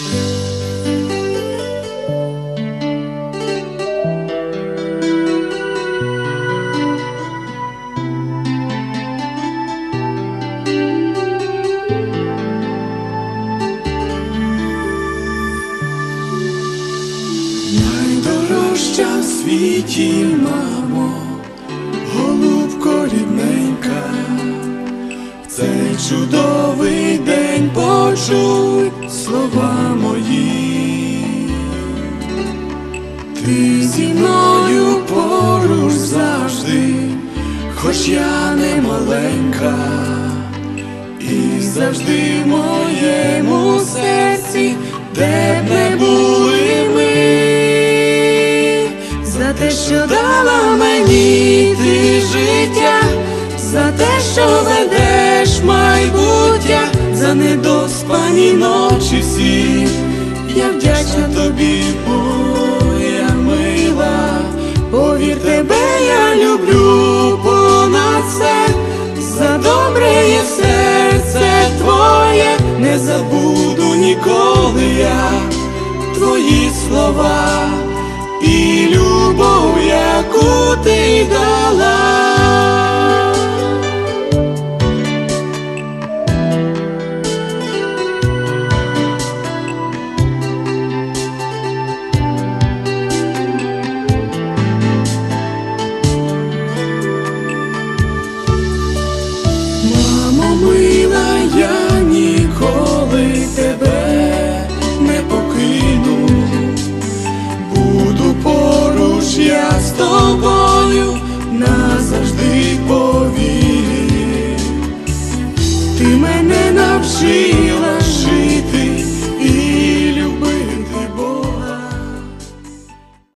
Найдорожча в світі, мамо, голубко рідненька, в цей чудовий день почуй Ти зі мною поруч завжди, хоч я не маленька, і завжди в моєму серці, де б не були ми, за те, що дала мені ти життя, за те, що ведеш майбуття, за недоспані ночі всі, я вдячна тобі, люблю понад все, за добре є серце твоє, не забуду ніколи я твої слова. І любов, яку ж я з тобою назавжди повірю, ти мене навчила жити.